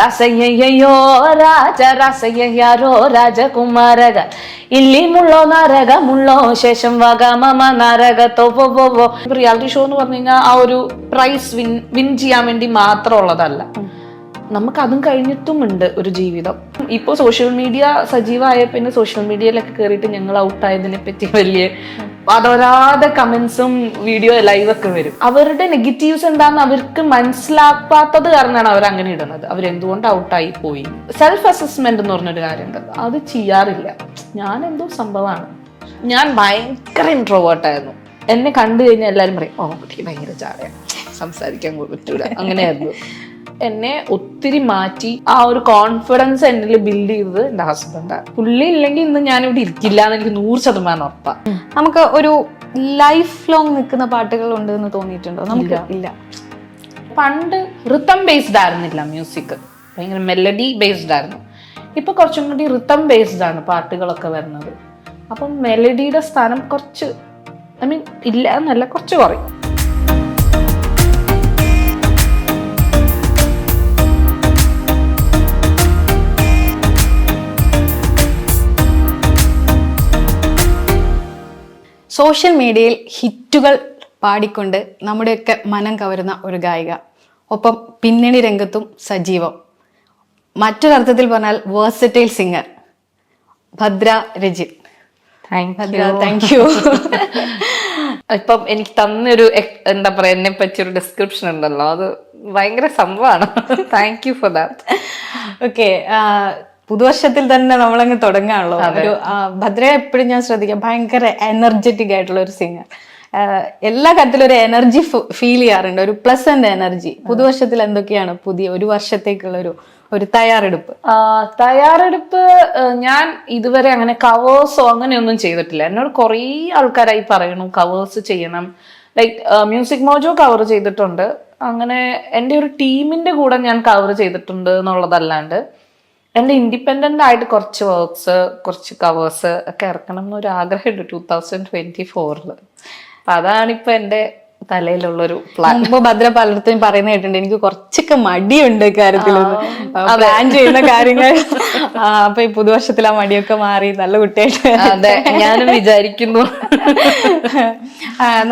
രാസയ്യയ്യോ രാജ രാസയ്യാരോ രാജകുമാരക ഇല്ലി മുള്ളോ നരക മുള്ളോ ശേഷം വക മമ നരകത്തോ റിയാലിറ്റി ഷോ എന്ന് പറഞ്ഞു കഴിഞ്ഞാൽ ആ ഒരു പ്രൈസ് വിൻ വിൻ ചെയ്യാൻ വേണ്ടി മാത്രമുള്ളതല്ല. നമുക്ക് അതും കഴിഞ്ഞിട്ടും ഉണ്ട് ഒരു ജീവിതം. ഇപ്പോൾ സോഷ്യൽ മീഡിയ സജീവമായ പിന്നെ സോഷ്യൽ മീഡിയയിലൊക്കെ കയറിയിട്ട് ഞങ്ങൾ ഔട്ടായതിനെ പറ്റി വലിയ അതോരാതെ കമന്റ്സും വീഡിയോ ലൈവൊക്കെ വരും. അവരുടെ നെഗറ്റീവ്സ് എന്താണെന്ന് അവർക്ക് മനസ്സിലാക്കാത്തത് കാരണമാണ് അവർ അങ്ങനെ ഇടുന്നത്. അവർ അവരെന്തുകൊണ്ട് ഔട്ടായി പോയി? സെൽഫ് അസസ്മെന്റ് എന്ന് പറഞ്ഞൊരു കാര്യമുണ്ട്. അത് ചെയ്യാറില്ല. ഞാൻ എന്തോ സംഭവമാണ്. ഞാൻ ഭയങ്കര ഇൻട്രോവേർട്ടായിരുന്നു എന്നെ കണ്ടു കഴിഞ്ഞാൽ എല്ലാവരും പറയും ഓ കുട്ടി ഭയങ്കര ചാടയാണ് സംസാരിക്കാൻ പറ്റൂല. അങ്ങനെയായിരുന്നു. എന്നെ ഒത്തിരി മാറ്റി ആ ഒരു കോൺഫിഡൻസ് എന്നിൽ ബിൽഡ് ചെയ്തത് എന്റെ ഹസ്ബൻഡാണ് പുള്ളി ഇല്ലെങ്കിൽ ഇന്ന് ഞാൻ ഇവിടെ ഇരിക്കില്ല എന്ന് എനിക്ക് നൂറ് ശതമാനം ഉറപ്പാണ് നമുക്ക് ഒരു ലൈഫ് ലോങ് നിൽക്കുന്ന പാട്ടുകൾ ഉണ്ട് എന്ന് തോന്നിയിട്ടുണ്ടോ? നമുക്ക് ഇല്ല. പണ്ട് റിത്തം ബേസ്ഡ് ആയിരുന്നില്ല മ്യൂസിക് ഭയങ്കര മെലഡി ബേസ്ഡ് ആയിരുന്നു. ഇപ്പൊ കുറച്ചും കൂടി റിത്തം ബേസ്ഡ് ആണ് പാട്ടുകളൊക്കെ വരുന്നത്. അപ്പം മെലഡിയുടെ സ്ഥാനം കുറച്ച് ഐ മീൻ ഇല്ല എന്നല്ല കുറച്ച് കുറയും. സോഷ്യൽ മീഡിയയിൽ ഹിറ്റുകൾ പാടിക്കൊണ്ട് നമ്മുടെയൊക്കെ മനം കവരുന്ന ഒരു ഗായിക. ഒപ്പം പിന്നണി രംഗത്തും സജീവം. മറ്റൊരർത്ഥത്തിൽ പറഞ്ഞാൽ versatile singer Bhadra Rajith Bhadra thank you ഇപ്പം എനിക്ക് തന്നൊരു എന്താ പറയാ എന്നെ പറ്റിയൊരു ഡിസ്ക്രിപ്ഷൻ ഉണ്ടല്ലോ. അത് ഭയങ്കര സംഭവമാണ്. Thank you for that okay പുതുവർഷത്തിൽ തന്നെ നമ്മളങ്ങ് തുടങ്ങാണല്ലോ ഒരു ഭദ്ര ഭദ്രയെ എപ്പോഴും ഞാൻ ശ്രദ്ധിക്കാം. ഭയങ്കര എനർജറ്റിക് ആയിട്ടുള്ള ഒരു സിംഗർ എല്ലാ കാര്യത്തിലും ഒരു എനർജി ഫീൽ ചെയ്യാറുണ്ട്. ഒരു പ്ലസന്റ് എനർജി പുതുവർഷത്തിൽ എന്തൊക്കെയാണ് പുതിയ ഒരു വർഷത്തേക്കുള്ള ഒരു ഒരു തയ്യാറെടുപ്പ്? തയ്യാറെടുപ്പ് ഞാൻ ഇതുവരെ അങ്ങനെ കവേഴ്സോ അങ്ങനെയൊന്നും ചെയ്തിട്ടില്ല. എന്നോട് കുറേ ആൾക്കാരായി പറയണു കവേഴ്സ് ചെയ്യണം. ലൈക്ക് മ്യൂസിക് മോജോ കവർ ചെയ്തിട്ടുണ്ട്. അങ്ങനെ എന്റെ ഒരു ടീമിന്റെ കൂടെ ഞാൻ കവർ ചെയ്തിട്ടുണ്ട് എന്നുള്ളതല്ലാണ്ട്. എന്റെ ഇൻഡിപെൻഡന്റ് ആയിട്ട് കുറച്ച് വർക്ക്സ് കുറച്ച് കവേഴ്സ് ഒക്കെ ഇറക്കണം എന്നൊരു ആഗ്രഹമുണ്ട് ടൂ തൗസൻഡ് ട്വന്റി ഫോറിൽ അപ്പം അതാണിപ്പോൾ എന്റെ തലയിലുള്ളൊരു പ്ലാൻ മുമ്പ് ഭദ്ര പലർത്തും പറയുന്ന കേട്ടിട്ടുണ്ട്. എനിക്ക് കുറച്ചൊക്കെ മടിയുണ്ട് കാര്യത്തിൽ പ്ലാൻ ചെയ്യുന്ന കാര്യങ്ങൾ. അപ്പൊ ഈ പുതുവർഷത്തിൽ ആ മടിയൊക്കെ മാറി. നല്ല കുട്ടിയായിട്ട്. അതെ ഞാനും വിചാരിക്കുന്നു.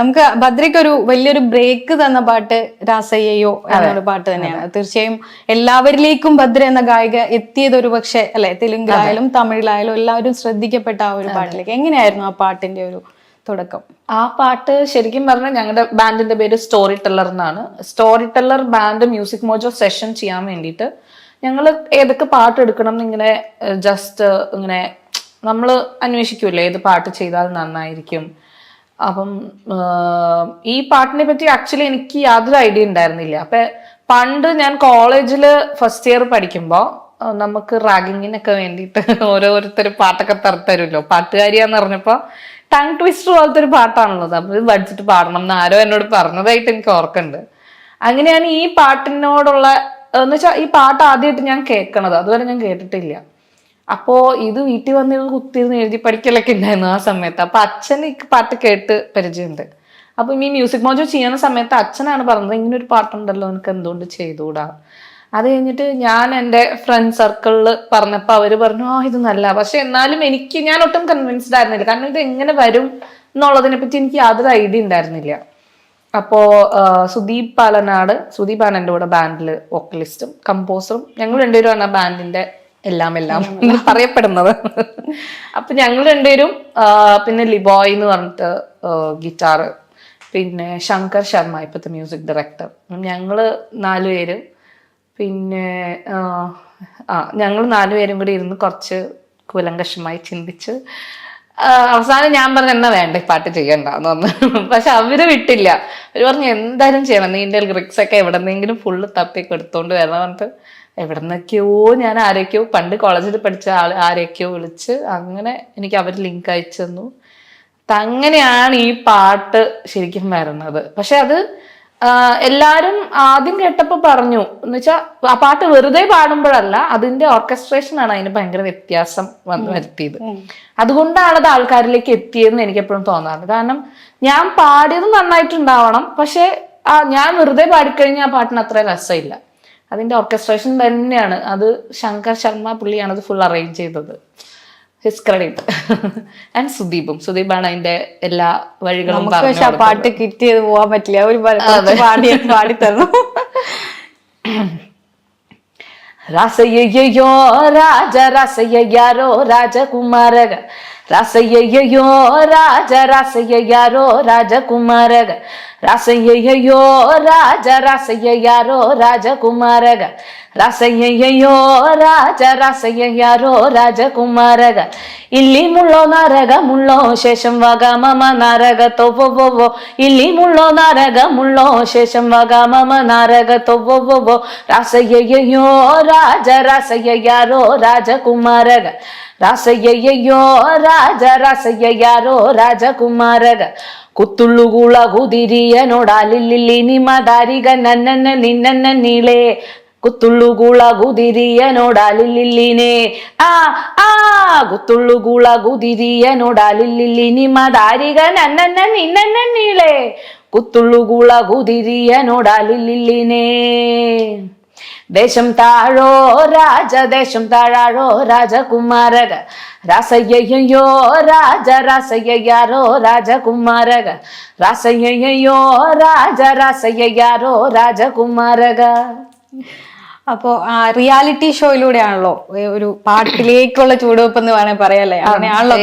നമുക്ക് ഭദ്രയ്ക്ക് ഒരു വലിയൊരു ബ്രേക്ക് തന്ന പാട്ട് രാസയ്യോ എന്നൊരു പാട്ട് തന്നെയാണ്. തീർച്ചയായും എല്ലാവരിലേക്കും ഭദ്ര എന്ന ഗായിക എത്തിയത് ഒരു പക്ഷെ അല്ലെ തെലുങ്കിലായാലും തമിഴിലായാലും എല്ലാവരും ശ്രദ്ധിക്കപ്പെട്ട ആ ഒരു പാട്ടിലേക്ക്. എങ്ങനെയായിരുന്നു ആ പാട്ടിന്റെ ഒരു തുടക്കം. ആ പാട്ട് ശരിക്കും പറഞ്ഞാൽ ഞങ്ങളുടെ ബാൻഡിന്റെ പേര് സ്റ്റോറി ടെല്ലർ എന്നാണ് story teller band music Mojo session ചെയ്യാൻ വേണ്ടിയിട്ട് ഞങ്ങൾ ഏതൊക്കെ പാട്ട് എടുക്കണം എന്നിങ്ങനെ ജസ്റ്റ് ഇങ്ങനെ നമ്മൾ അന്വേഷിക്കുമല്ലോ ഏത് പാട്ട് ചെയ്താൽ നന്നായിരിക്കും. അപ്പം ഈ പാട്ടിനെ പറ്റി ആക്ച്വലി എനിക്ക് യാതൊരു ഐഡിയ ഉണ്ടായിരുന്നില്ല. അപ്പൊ പണ്ട് ഞാൻ കോളേജിൽ ഫസ്റ്റ് ഇയർ പഠിക്കുമ്പോൾ നമുക്ക് റാഗിങ്ങിനൊക്കെ വേണ്ടിയിട്ട് ഓരോരുത്തർ പാട്ടൊക്കെ തര- തരുമല്ലോ പാട്ടുകാരിയാന്ന് പറഞ്ഞപ്പോ ടങ് ട്വിസ്റ്റർ പോലത്തെ ഒരു പാട്ടാണുള്ളത്. അപ്പൊ ഇത് പഠിച്ചിട്ട് പാടണം എന്ന് ആരോ എന്നോട് പറഞ്ഞതായിട്ട് എനിക്ക് ഓർക്കുന്നുണ്ട് അങ്ങനെയാണ് ഈ പാട്ടിനോടുള്ള എന്ന് വെച്ചാൽ ഈ പാട്ട് ആദ്യമായിട്ട് ഞാൻ കേൾക്കണത് അതുവരെ ഞാൻ കേട്ടിട്ടില്ല. അപ്പോ ഇത് വീട്ടിൽ വന്നിരുന്ന് കുത്തിയിരുന്ന് എഴുതി പഠിക്കലൊക്കെ ഉണ്ടായിരുന്നു ആ സമയത്ത്. അപ്പൊ അച്ഛൻ ഈ പാട്ട് കേട്ട് പരിചയമുണ്ട്. അപ്പൊ ഈ മ്യൂസിക് മോജോ ചെയ്യുന്ന സമയത്ത് അച്ഛനാണ് പറഞ്ഞത് ഇങ്ങനെ ഒരു പാട്ടുണ്ടല്ലോ എനിക്ക് എന്തുകൊണ്ട് ചെയ്തുകൂടാ? അത് കഴിഞ്ഞിട്ട് ഞാൻ എന്റെ ഫ്രണ്ട് സർക്കിളിൽ പറഞ്ഞപ്പോൾ അവർ പറഞ്ഞു ആ ഇത് നല്ല പക്ഷെ എന്നാലും എനിക്ക് ഞാൻ ഒട്ടും കൺവിൻസ്ഡ് ആയിരുന്നില്ല. കാരണം ഇത് എങ്ങനെ വരും എന്നുള്ളതിനെ പറ്റി എനിക്ക് യാതൊരു ഐഡിയ ഉണ്ടായിരുന്നില്ല. അപ്പോൾ സുദീപ് പാലനാട് സുദീപ് ആണ് എന്റെ കൂടെ ബാൻഡിൽ വോക്കലിസ്റ്റും കമ്പോസറും ഞങ്ങൾ രണ്ടുപേരുമാണ് ആ ബാൻഡിന്റെ എല്ലാം എല്ലാം പറയപ്പെടുന്നത്. അപ്പൊ ഞങ്ങൾ രണ്ടുപേരും പിന്നെ ലിബോയ് എന്ന് പറഞ്ഞിട്ട് ഗിറ്റാർ പിന്നെ ശങ്കർ ശർമ്മ ഇപ്പോഴത്തെ മ്യൂസിക് ഡയറക്ടർ ഞങ്ങൾ നാലുപേരും പിന്നെ ആ, ഞങ്ങൾ നാലുപേരും കൂടി ഇരുന്ന് കുറച്ച് കുലങ്കഷമായി ചിന്തിച്ച് അവസാനം ഞാൻ പറഞ്ഞു എന്നാ വേണ്ട ഈ പാട്ട് ചെയ്യണ്ട എന്ന് പറഞ്ഞു. പക്ഷെ അവർ വിട്ടില്ല. അവർ പറഞ്ഞു എന്തായാലും ചെയ്യണം നീന്റെ ലിറിക്സ് ഒക്കെ എവിടെന്നെങ്കിലും ഫുള്ള് തപ്പിയൊക്കെ എടുത്തോണ്ട് വരണം. പറഞ്ഞിട്ട് എവിടെന്നൊക്കെയോ ഞാൻ ആരൊക്കെയോ പണ്ട് കോളേജിൽ പഠിച്ച ആൾ ആരൊക്കെയോ വിളിച്ച് അങ്ങനെ എനിക്ക് അവർ ലിങ്ക് അയച്ചു തന്നു. അങ്ങനെയാണ് ഈ പാട്ട് ശരിക്കും വരുന്നത്. പക്ഷെ അത് എല്ലാരും ആദ്യം കേട്ടപ്പോ പറഞ്ഞു എന്ന് വെച്ചാൽ ആ പാട്ട് വെറുതെ പാടുമ്പോഴല്ല അതിന്റെ ഓർക്കസ്ട്രേഷൻ ആണ് അതിന് ഭയങ്കര വ്യത്യാസം വന്ന് വരുത്തിയത്. അതുകൊണ്ടാണ് അത് ആൾക്കാരിലേക്ക് എത്തിയതെന്ന് എനിക്ക് എപ്പോഴും തോന്നാറുണ്ട് കാരണം ഞാൻ പാടിയത് നന്നായിട്ടുണ്ടാവണം പക്ഷെ ആ ഞാൻ വെറുതെ പാടിക്കഴിഞ്ഞാൽ ആ പാട്ടിന് അത്ര രസമില്ല. അതിന്റെ ഓർക്കസ്ട്രേഷൻ തന്നെയാണ്. അത് ശങ്കർ ശർമ്മ പുള്ളിയാണ് അത് ഫുൾ അറേഞ്ച് ചെയ്തത്. ഹിസ് ക്രെഡിറ്റ് ആൻഡ് സുദീപും സുദീപാണ് അതിന്റെ എല്ലാ വഴികളും പക്ഷെ ആ പാട്ട് കിറ്റ് ചെയ്ത് പോകാൻ പറ്റില്ല ഒരു പാടി പാടി തരണം രാസയ്യോ രാജ രാസയ്യാരോ രാജകുമാരക. ರಾಸಯ್ಯಯ್ಯೋ ರಾಜ ರಾಸಯ್ಯಾರೋ ರಾಜಕುಮಾರಗ ರಾಸಯ್ಯಯ್ಯೋ ರಾಜ ರಾಸಯ್ಯಾರೋ ರಾಜಕುಮಾರಗ ರಾಸಯ್ಯಯ್ಯೋ ರಾಜ ರಾಸಯ್ಯಾರೋ ರಾಜಕುಮಾರಗ ಇಲ್ಲಿ ಮುಳ್ಳೋ ನಾರಗ ಮುಳ್ಳೋ ಶೇಷಂ ವಾಗ ಮಮ ನಾರಗ ತೊವ್ವೋ ಇಲ್ಲಿ ಮುಳ್ಳೋ ನಾರಗ ಮುಳ್ಳೋ ಶೇಷಂ ವಾಗ ಮಮ ನಾರಗ ತೊವ್ವೋ ರಾಸಯ್ಯಯ್ಯೋ ರಾಜ ರಾಸಯ್ಯಾರೋ ರಾಜಕುಮಾರಗ ರಾಸಯ್ಯಯ್ಯೋ, ರಾಜ ರಾಸಯ್ಯ ಯಾರೋ ರಾಜಕುಮಾರಗ ಕುತ್ತುಳ್ಳುಗುಳ ಗುದಿರಿಯ ನೋಡಾಲಿಲ್ಲಿ ನಿಮ್ಮ ದಾರಿಗ ನನ್ನನ್ನ, ನಿನ್ನನ್ನ ನೀಳೆ. ಗುತ್ತುಳ್ಳುಗುಳ ಗುದಿರಿಯ ನೋಡಾಲಿಲ್ಲಿನೇ ಆ ಆ ಗುತ್ತುಳ್ಳುಗುಳ ಗುದಿರಿಯ ನೋಡಾಲಿಲ್ಲಿ ನಿಮ್ಮ ದಾರಿಗ ನನ್ನನ್ನ, ನಿನ್ನನ್ನ ನೀಳೆ. ಗುತ್ತುಳ್ಳುಗುಳ ಗುದಿರಿಯ ನೋಡಾಲಿಲ್ಲಿನೇ ദേശം താഴോ രാജ ദേശം താഴാഴോ രാജകുമാരക. രാസയ്യയ്യോ രാജ രാസയ്യാരോ രാജകുമാരക. രാസയ്യയ്യോ രാജ രാസയ്യാരോ രാജകുമാരക. അപ്പോ ആ റിയാലിറ്റി ഷോയിലൂടെയാണല്ലോ ആണല്ലോ ഒരു പാട്ടിലേക്കുള്ള ചൂടുവെപ്പ് എന്ന് വേണേൽ പറയാല്ലേ? അങ്ങനെയാണല്ലോ.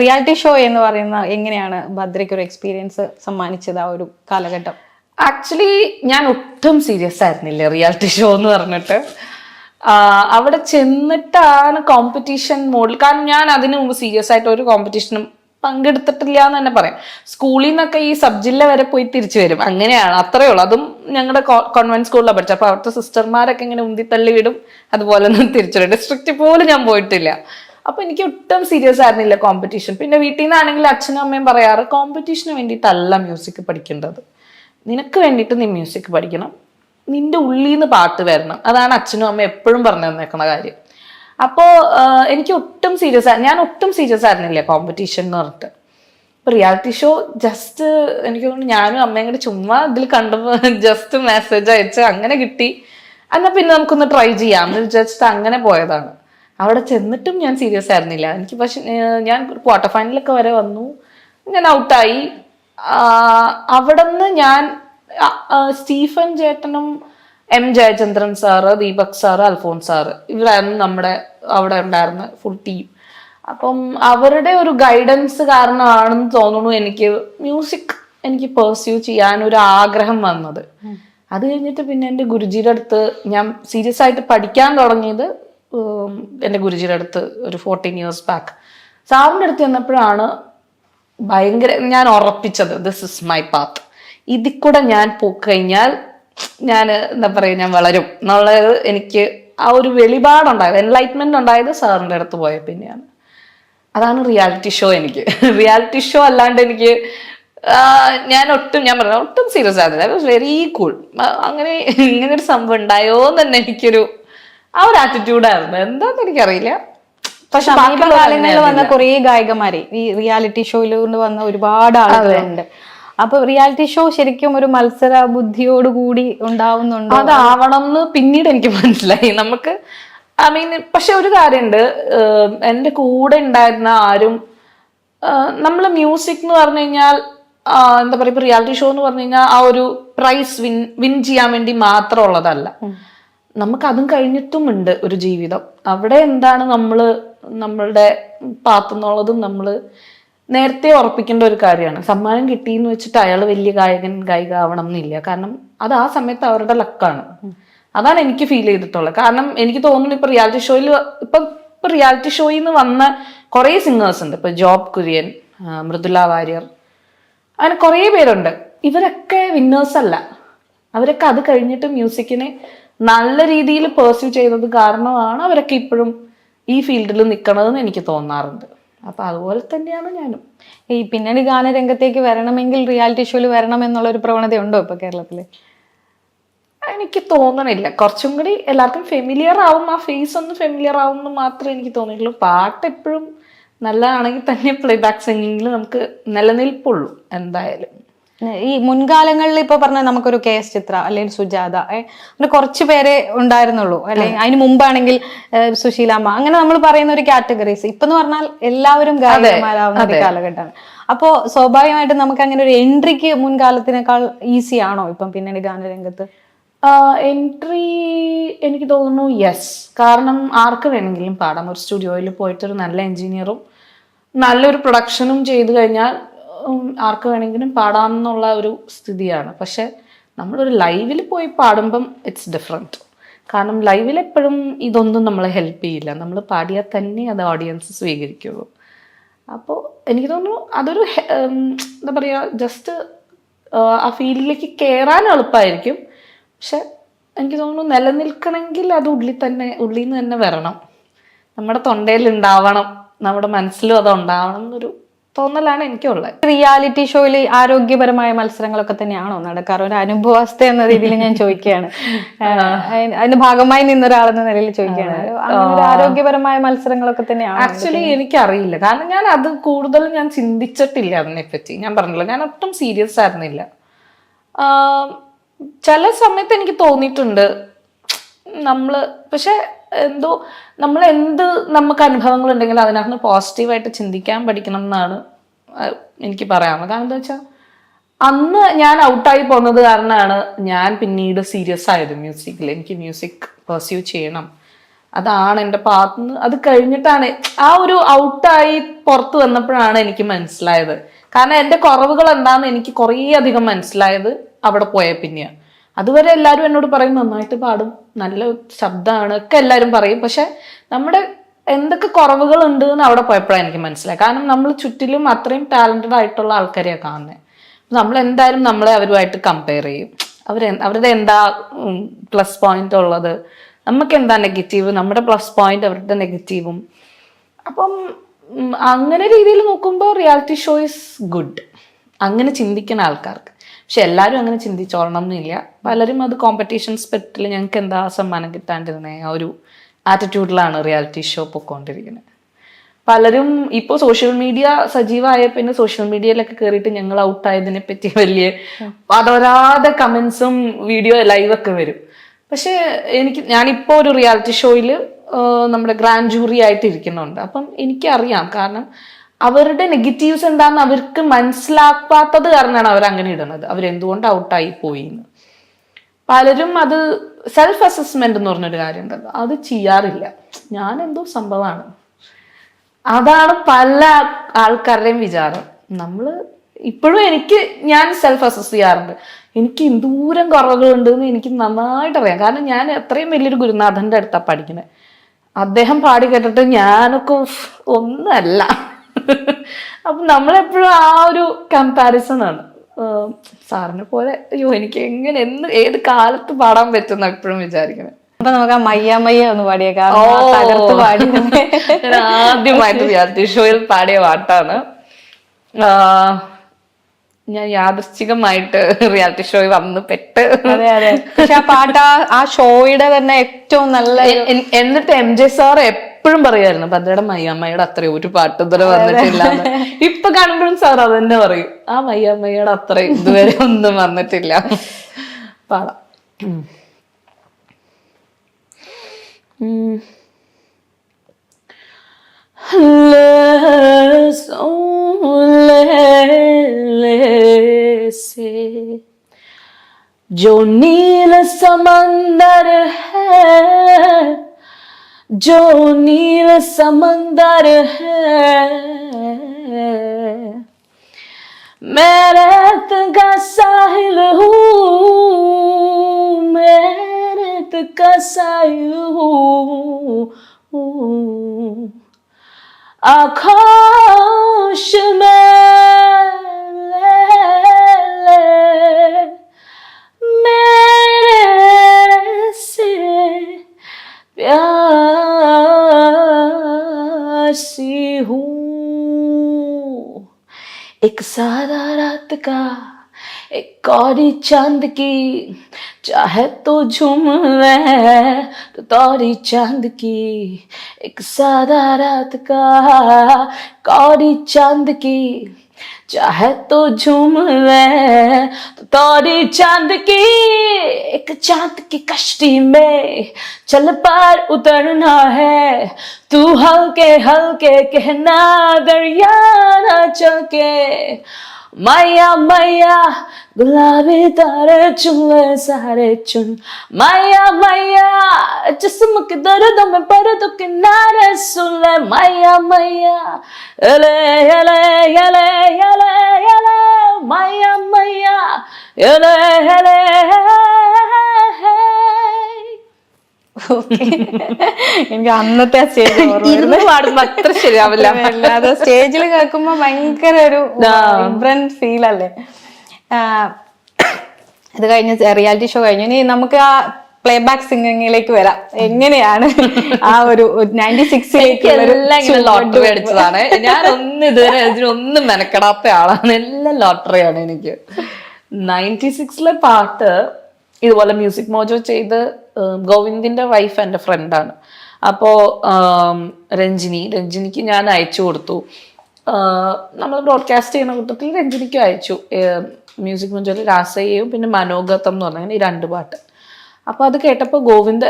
റിയാലിറ്റി ഷോ എന്ന് പറയുന്ന എങ്ങനെയാണ് ഭദ്രയ്ക്ക് ഒരു എക്സ്പീരിയൻസ് സമ്മാനിച്ചത് ആ ഒരു കാലഘട്ടം? ആക്ച്വലി ഞാൻ ഒട്ടും സീരിയസ് ആയിരുന്നില്ല റിയാലിറ്റി ഷോ എന്ന് പറഞ്ഞിട്ട്. അവിടെ ചെന്നിട്ടാണ് കോമ്പറ്റീഷൻ മോഡിൽ കാരണം ഞാൻ അതിനു മുമ്പ് സീരിയസ് ആയിട്ട് ഒരു കോമ്പറ്റീഷനും പങ്കെടുത്തിട്ടില്ല എന്ന് തന്നെ പറയാം. സ്കൂളിൽ നിന്നൊക്കെ ഈ സബ് ജില്ല വരെ പോയി തിരിച്ചു വരും. അങ്ങനെയാണ്. അത്രയേ ഉള്ളൂ. അതും ഞങ്ങളുടെ കോൺവെന്റ് സ്കൂളിലാണ് പഠിച്ചത്. അപ്പൊ അവിടുത്തെ സിസ്റ്റർമാരൊക്കെ ഇങ്ങനെ ഉന്തി തള്ളി വിടും. അതുപോലെ ഒന്നും തിരിച്ചു വരും. ഡിസ്ട്രിക്റ്റ് പോലും ഞാൻ പോയിട്ടില്ല. അപ്പൊ എനിക്ക് ഒട്ടും സീരിയസ് ആയിരുന്നില്ല കോമ്പറ്റീഷൻ പിന്നെ വീട്ടിൽ നിന്നാണെങ്കിൽ അച്ഛനും അമ്മയും പറയാറ് കോമ്പറ്റീഷന് വേണ്ടിയിട്ടല്ല മ്യൂസിക് പഠിക്കേണ്ടത്. നിനക്ക് വേണ്ടിയിട്ട് നീ മ്യൂസിക് പഠിക്കണം. നിന്റെ ഉള്ളിൽ നിന്ന് പാട്ട് വരണം. അതാണ് അച്ഛനും അമ്മ എപ്പോഴും പറഞ്ഞു തന്നേക്കണ കാര്യം. അപ്പോൾ എനിക്ക് ഒട്ടും സീരിയസ് ഞാൻ ഒട്ടും സീരിയസ് ആയിരുന്നില്ല കോമ്പറ്റീഷൻ എന്ന് പറഞ്ഞിട്ട്. ഇപ്പൊ റിയാലിറ്റി ഷോ ജസ്റ്റ് എനിക്ക് തോന്നുന്നു ഞാനും അമ്മയും കൂടി ചുമ്മാ ഇതിൽ കണ്ടപ്പോൾ ജസ്റ്റ് മെസ്സേജ് അയച്ച് അങ്ങനെ കിട്ടി. എന്നാൽ പിന്നെ നമുക്കൊന്ന് ട്രൈ ചെയ്യാം. എന്ന് വിചാരിച്ചിട്ട് അങ്ങനെ പോയതാണ്. അവിടെ ചെന്നിട്ടും ഞാൻ സീരിയസ് ആയിരുന്നില്ല. എനിക്ക് പക്ഷെ ഞാൻ ക്വാർട്ടർ ഫൈനലൊക്കെ വരെ വന്നു. ഞാൻ ഔട്ടായി അവിടെ നിന്ന് ഞാൻ സ്റ്റീഫൻ ചേട്ടനും M Jayachandran sir Deepak sir Alphons sir ഇവരായിരുന്നു നമ്മുടെ അവിടെ ഉണ്ടായിരുന്ന ഫുൾ ടീം അപ്പം അവരുടെ ഒരു ഗൈഡൻസ് കാരണമാണെന്ന് തോന്നുന്നു എനിക്ക് മ്യൂസിക് എനിക്ക് പെർസ്യൂ ചെയ്യാൻ ഒരു ആഗ്രഹം വന്നത്. അത് കഴിഞ്ഞിട്ട് പിന്നെ എന്റെ ഗുരുജിയുടെ അടുത്ത് ഞാൻ സീരിയസ് ആയിട്ട് പഠിക്കാൻ തുടങ്ങിയത് എന്റെ ഗുരുജിയുടെ അടുത്ത് ഒരു ഫോർട്ടീൻ ഇയേഴ്സ് ബാക്ക് സാറിന്റെ അടുത്ത് ചെന്നപ്പോഴാണ് ഭയങ്കര ഞാൻ ഉറപ്പിച്ചത് ദിസ് ഇസ് മൈ പാത്ത് ഇതിൽ കൂടെ ഞാൻ പോയിക്കഴിഞ്ഞാൽ ഞാൻ എന്താ പറയുക ഞാൻ വളരും. എന്നുള്ളത് എനിക്ക് ആ ഒരു വെളിപാടുണ്ടായത് എൻലൈറ്റ്മെന്റ് ഉണ്ടായത് സാറിന്റെ അടുത്ത് പോയ പിന്നെയാണ്. അതാണ് റിയാലിറ്റി ഷോ എനിക്ക്. റിയാലിറ്റി ഷോ അല്ലാണ്ട് എനിക്ക് ഞാൻ ഒട്ടും ഞാൻ പറഞ്ഞു ഒട്ടും സീരിയസ് ആയിരുന്നില്ല. വെരി കൂൾ അങ്ങനെ ഇങ്ങനെ ഒരു സംഭവം ഉണ്ടായോ എന്ന് തന്നെ എനിക്കൊരു ആ ഒരു ആറ്റിറ്റ്യൂഡായിരുന്നു എന്താന്ന് എനിക്കറിയില്ല. പക്ഷെ സമീപകാലങ്ങളിൽ വന്ന കുറേ ഗായകമാരെ ഈ റിയാലിറ്റി ഷോയിലൂടെ വന്ന ഒരുപാട് ആളുകളുണ്ട്. അപ്പൊ റിയാലിറ്റി ഷോ ശരിക്കും ഒരു മത്സര ബുദ്ധിയോടുകൂടി ഉണ്ടാവുന്നുണ്ട്? അതാവണം എന്ന് പിന്നീട് എനിക്ക് മനസ്സിലായി. നമുക്ക് ഐ മീൻ പക്ഷെ ഒരു കാര്യമുണ്ട് എന്റെ കൂടെ ഉണ്ടായിരുന്ന ആരും നമ്മൾ മ്യൂസിക് എന്ന് പറഞ്ഞു കഴിഞ്ഞാൽ എന്താ പറയുക ഇപ്പൊ റിയാലിറ്റി ഷോ എന്ന് പറഞ്ഞു കഴിഞ്ഞാൽ ആ ഒരു പ്രൈസ് വിൻ വിൻ ചെയ്യാൻ വേണ്ടി മാത്രമുള്ളതല്ല. നമുക്ക് കഴിഞ്ഞിട്ടുമുണ്ട് ഒരു ജീവിതം. അവിടെ എന്താണ് നമ്മൾ നമ്മളുടെ പാത്തെന്നുള്ളതും നമ്മൾ നേരത്തെ ഉറപ്പിക്കേണ്ട ഒരു കാര്യമാണ്. സമ്മാനം കിട്ടിയെന്ന് വെച്ചിട്ട് അയാൾ വലിയ ഗായകൻ ഗായിക ആവണം എന്നില്ല. കാരണം അത് ആ സമയത്ത് അവരുടെ ലക്കാണ്. അതാണ് എനിക്ക് ഫീൽ ചെയ്തിട്ടുള്ളത്. കാരണം എനിക്ക് തോന്നുന്നു ഇപ്പൊ റിയാലിറ്റി ഷോയിൽ ഇപ്പൊ ഇപ്പൊ റിയാലിറ്റി ഷോയിൽ നിന്ന് വന്ന കുറേ സിംഗേഴ്സ് ഉണ്ട്. ഇപ്പൊ ജോബ് കുര്യൻ മൃദുല വാര്യർ അങ്ങനെ കുറേ പേരുണ്ട്. ഇവരൊക്കെ വിന്നേഴ്സ് അല്ല. അവരൊക്കെ അത് കഴിഞ്ഞിട്ട് മ്യൂസിക്കിനെ നല്ല രീതിയിൽ പേഴ്സ്യൂ ചെയ്തത് കാരണമാണ് അവരൊക്കെ ഇപ്പോഴും ഈ ഫീൽഡിൽ നിൽക്കണതെന്ന് എനിക്ക് തോന്നാറുണ്ട്. അപ്പൊ അതുപോലെ തന്നെയാണ് ഞാനും. ഈ പിന്നണി ഗാനരംഗത്തേക്ക് വരണമെങ്കിൽ റിയാലിറ്റി ഷോയിൽ വരണം എന്നുള്ള ഒരു പ്രവണത ഉണ്ടോ ഇപ്പൊ കേരളത്തിൽ എനിക്ക് തോന്നണില്ല. കുറച്ചും കൂടി എല്ലാവർക്കും ഫെമിലിയർ ആവും. ആ ഫേസ് ഒന്ന് ഫെമിലിയർ ആവും എന്ന് മാത്രമേ എനിക്ക് തോന്നിയിട്ടുള്ളൂ. പാട്ട് എപ്പോഴും നല്ലതാണെങ്കിൽ തന്നെ പ്ലേ ബാക്ക് സിംഗിങ്ങിൽ നമുക്ക് നിലനിൽപ്പുള്ളൂ എന്തായാലും. ഈ മുൻകാലങ്ങളിൽ ഇപ്പൊ പറഞ്ഞ നമുക്കൊരു കെ എസ് ചിത്ര അല്ലെങ്കിൽ സുജാത അങ്ങനെ കുറച്ച് പേരെ ഉണ്ടായിരുന്നുള്ളൂ. അല്ലെങ്കിൽ അതിന് മുമ്പാണെങ്കിൽ സുശീലാമ്മ അങ്ങനെ നമ്മൾ പറയുന്ന ഒരു കാറ്റഗറീസ് ഇപ്പൊ എന്ന് പറഞ്ഞാൽ എല്ലാവരും ഗായകന്മാരാവുന്ന ഒരു കാലഘട്ടമാണ്. അപ്പോ സ്വാഭാവികമായിട്ടും നമുക്ക് അങ്ങനെ ഒരു എൻട്രിക്ക് മുൻകാലത്തിനേക്കാൾ ഈസി ആണോ ഇപ്പം പിന്നീട് ഗാനരംഗത്ത്? എൻട്രി എനിക്ക് തോന്നുന്നു യെസ് കാരണം ആർക്ക് വേണമെങ്കിലും പാടാം. ഒരു സ്റ്റുഡിയോയിൽ പോയിട്ട് ഒരു നല്ല എഞ്ചിനീയറും നല്ലൊരു പ്രൊഡക്ഷനും ചെയ്തു കഴിഞ്ഞാൽ ആർക്ക് വേണമെങ്കിലും പാടാമെന്നുള്ള ഒരു സ്ഥിതിയാണ്. പക്ഷെ നമ്മളൊരു ലൈവിൽ പോയി പാടുമ്പം ഇറ്റ്സ് ഡിഫറെന്റ് കാരണം ലൈവിൽ എപ്പോഴും ഇതൊന്നും നമ്മളെ ഹെൽപ്പ് ചെയ്യില്ല. നമ്മൾ പാടിയാൽ തന്നെ അത് ഓഡിയൻസ് സ്വീകരിക്കുള്ളൂ. അപ്പോൾ എനിക്ക് തോന്നുന്നു അതൊരു എന്താ പറയുക ജസ്റ്റ് ആ ഫീൽഡിലേക്ക് കയറാൻ എളുപ്പമായിരിക്കും പക്ഷെ എനിക്ക് തോന്നുന്നു നിലനിൽക്കണമെങ്കിൽ അത് ഉള്ളിൽ തന്നെ ഉള്ളിൽ നിന്ന് തന്നെ വരണം. നമ്മുടെ തൊണ്ടയിൽ ഉണ്ടാവണം. നമ്മുടെ മനസ്സിലും അത് ഉണ്ടാവണം എന്നൊരു തോന്നലാണ് എനിക്കുള്ളത്. റിയാലിറ്റി ഷോയിൽ ആരോഗ്യപരമായ മത്സരങ്ങളൊക്കെ തന്നെയാണോ നടക്കാറ്? ഒരു അനുഭവസ്ഥ എന്ന രീതിയിൽ ഞാൻ ചോദിക്കുകയാണ്. അതിന്റെ ഭാഗമായി നിന്ന ഒരാളെന്ന നിലയിൽ ചോദിക്കുകയാണ്. ആരോഗ്യപരമായ മത്സരങ്ങളൊക്കെ തന്നെയാണ് ആക്ച്വലി എനിക്കറിയില്ല. കാരണം ഞാൻ അത് കൂടുതലും ഞാൻ ചിന്തിച്ചിട്ടില്ല അതിനെപ്പറ്റി. ഞാൻ പറഞ്ഞില്ല. ഞാൻ ഒട്ടും സീരിയസ് ആയിരുന്നില്ല. ചില സമയത്ത് എനിക്ക് തോന്നിയിട്ടുണ്ട് നമ്മൾ പക്ഷെ എന്തോ നമ്മൾ എന്ത് നമുക്ക് അനുഭവങ്ങൾ ഉണ്ടെങ്കിൽ അതിനകത്ത് പോസിറ്റീവായിട്ട് ചിന്തിക്കാൻ പഠിക്കണം എന്നാണ് എനിക്ക് പറയാനുള്ളത്. കാരണം എന്താ വെച്ചാൽ അന്ന് ഞാൻ ഔട്ടായി പോകുന്നത് കാരണമാണ് ഞാൻ പിന്നീട് സീരിയസ് ആയത് മ്യൂസിക്കിൽ. എനിക്ക് മ്യൂസിക് പെർസ്യൂ ചെയ്യണം. അതാണ് എന്റെ പാത്ത് അത് കഴിഞ്ഞിട്ടാണ് ആ ഒരു ഔട്ടായി പുറത്ത് വന്നപ്പോഴാണ് എനിക്ക് മനസ്സിലായത്. കാരണം എന്റെ കുറവുകൾ എന്താണെന്ന് എനിക്ക് കുറേ അധികം മനസ്സിലായത് അവിടെ പോയ പിന്നെയാണ് അതുവരെ എല്ലാവരും എന്നോട് പറയും നന്നായിട്ട് പാടും. നല്ല ശബ്ദമാണ് ഒക്കെ എല്ലാവരും പറയും. പക്ഷെ നമ്മുടെ എന്തൊക്കെ കുറവുകൾ ഉണ്ട് എന്ന് അവിടെ പോയപ്പോഴാണ് എനിക്ക് മനസ്സിലായി കാരണം നമ്മൾ ചുറ്റിലും അത്രയും ടാലന്റഡ് ആയിട്ടുള്ള ആൾക്കാരെയാണ് കാണുന്നത് നമ്മൾ എന്തായാലും നമ്മളെ അവരുമായിട്ട് കമ്പയർ ചെയ്യും. അവർ അവരുടെ എന്താ പ്ലസ് പോയിന്റ് ഉള്ളത്? നമുക്ക് എന്താ നെഗറ്റീവ്? നമ്മുടെ പ്ലസ് പോയിന്റ് അവരുടെ നെഗറ്റീവും. അപ്പം അങ്ങനെ രീതിയിൽ നോക്കുമ്പോൾ റിയാലിറ്റി ഷോ ഇസ് ഗുഡ്. അങ്ങനെ ചിന്തിക്കുന്ന ആൾക്കാർക്ക്. പക്ഷെ എല്ലാവരും അങ്ങനെ ചിന്തിച്ചോളണം എന്നില്ല പലരും അത് കോമ്പറ്റീഷൻ സ്പിരിറ്റിൽ ഞങ്ങൾക്ക് എന്താ സമ്മാനം കിട്ടാണ്ടിരുന്നേ? ആ ഒരു ആറ്റിറ്റ്യൂഡിലാണ് റിയാലിറ്റി ഷോ പൊക്കോണ്ടിരിക്കുന്നത് പലരും ഇപ്പോൾ സോഷ്യൽ മീഡിയ സജീവമായ പിന്നെ സോഷ്യൽ മീഡിയയിലൊക്കെ കയറിയിട്ട് ഞങ്ങൾ ഔട്ടായതിനെ പറ്റി വലിയ അതോരാതെ കമൻസും വീഡിയോ ലൈവൊക്കെ വരും. പക്ഷെ എനിക്ക് ഞാനിപ്പോൾ ഒരു റിയാലിറ്റി ഷോയിൽ നമ്മുടെ ഗ്രാൻഡ് ജൂറി ആയിട്ട് ഇരിക്കുന്നുണ്ട് അപ്പം എനിക്കറിയാം. കാരണം അവരുടെ നെഗറ്റീവ്സ് എന്താണെന്ന് അവർക്ക് മനസ്സിലാക്കാത്തത് കാരണമാണ് അവർ അങ്ങനെ ഇടുന്നത്. അവരെന്തുകൊണ്ട് ഔട്ടായി പോയി എന്ന്. പലരും അത് സെൽഫ് അസസ്മെന്റ് എന്ന് പറഞ്ഞൊരു കാര്യമുണ്ടല്ലോ അത് ചെയ്യാറില്ല. ഞാൻ എന്തോ സംഭവമാണ്. അതാണ് പല ആൾക്കാരുടെയും വിചാരം. നമ്മൾ ഇപ്പോഴും എനിക്ക് ഞാൻ സെൽഫ് അസസ് ചെയ്യാറുണ്ട്. എനിക്ക് എന്തൂരം കുറവുകളുണ്ട് എന്ന് എനിക്ക് നന്നായിട്ട് അറിയാം. കാരണം ഞാൻ എത്രയും വലിയൊരു ഗുരുനാഥന്റെ അടുത്താണ് പഠിക്കുന്നത് അദ്ദേഹം പാടി കേട്ടിട്ട് ഞാനൊക്കെ ഒന്നല്ല. അപ്പം നമ്മളെപ്പോഴും ആ ഒരു കമ്പാരിസൺ ആണ്. സാറിനെ പോലെ അയ്യോ എനിക്ക് എങ്ങനെ എന്ന് ഏത് കാലത്ത് പാടാൻ പറ്റുന്ന എപ്പോഴും വിചാരിക്കുന്നത് അപ്പൊ നമുക്ക് ആ മയ്യ മയ്യ ഒന്ന് പാടിയേക്കാം തകർത്ത് പാടി ആദ്യമായിട്ട് റിയാലിറ്റി ഷോയിൽ പാടിയ പാട്ടാണ്. ഞാൻ യാദൃശ്ചികമായിട്ട് റിയാലിറ്റി ഷോയിൽ വന്ന് പെട്ട്. അതെ അതെ. പക്ഷെ ആ പാട്ട് ആ- ആ ഷോയുടെ തന്നെ ഏറ്റവും നല്ല എന്നിട്ട് എം ജെ സാർ എപ്പോഴും പറയുമായിരുന്നു ഭദ്രയുടെ മയ്യമ്മയുടെ അത്രയും ഒരു പാട്ട് ഇതുവരെ വന്നിട്ടില്ല എന്ന്. ഇപ്പൊ കാണുമ്പോഴും സാർ അത് തന്നെ പറയും ആ മയ്യമ്മയുടെ അത്രയും ഇതുവരെ ഒന്നും വന്നിട്ടില്ല പാടാം ഉം. ഉം. Le sole से जो नील समंदर है जो नील समंदर है। मैं रेत का साहिल हूँ, मैं रेत का साहिल हूँ। आकाश में ले मेरे से प्यासी हूँ। एक सारा रात का, एक कौड़ी चाँद की, चाहे तो झूम तो तौरी चाँद की। एक सादा रात का कौड़ी चाँद की। चाहे तो झूम ले तो तोरी चाँद की, एक चाँद की कश्ती में चल पार उतरना है। तू हल्के हल्के कहना, दरिया ना चके मैया मैया गुलाबी तारे चुने सारे चुन मैया मैया जिस्म के दर्दों में पर्दों के नारे सुन ले मैया मैया एले एले एले एले एले मैया मैया एले एले എനിക്ക് അന്നത്തെ സ്റ്റേജ് ഇരുന്ന് പാടുമ്പോ അത്ര ശരിയാവില്ല. അല്ലാതെ സ്റ്റേജിൽ കേൾക്കുമ്പോ ഭയങ്കര ഒരു വൈബ്രന്റ് ഫീൽ അല്ലേ? അത് ഇത് കഴിഞ്ഞ് റിയാലിറ്റി ഷോ കഴിഞ്ഞു. ഇനി നമുക്ക് ആ പ്ലേ ബാക്ക് സിംഗിങ്ങിലേക്ക് വരാം. എങ്ങനെയാണ് ആ ഒരു നയന്റി സിക്സിലേക്ക് എല്ലാം ലോട്ടറി അടിച്ചതാണ്. ഞാൻ ഒന്നും ഇതുവരെ ഇതിനൊന്നും മെനക്കെടാത്ത ആളാണ്. എല്ലാം ലോട്ടറിയാണ് എനിക്ക്. നയന്റി സിക്സിലെ പാട്ട് ഇതുപോലെ മ്യൂസിക് മോജോ ചെയ്ത് ഗോവിന്ദിന്റെ വൈഫ് എന്റെ ഫ്രണ്ടാണ് അപ്പോൾ രഞ്ജിനി രഞ്ജിനിക്ക് ഞാൻ അയച്ചു കൊടുത്തു. നമ്മൾ ബ്രോഡ്കാസ്റ്റ് ചെയ്യുന്ന കൂട്ടത്തിൽ രഞ്ജിനിക്കും അയച്ചു. മ്യൂസിക് മോജോയിൽ രാസയ്യയും പിന്നെ മനോഗതം എന്ന് പറഞ്ഞാൽ ഈ രണ്ട് പാട്ട്. അപ്പോൾ അത് കേട്ടപ്പോൾ ഗോവിന്ദ്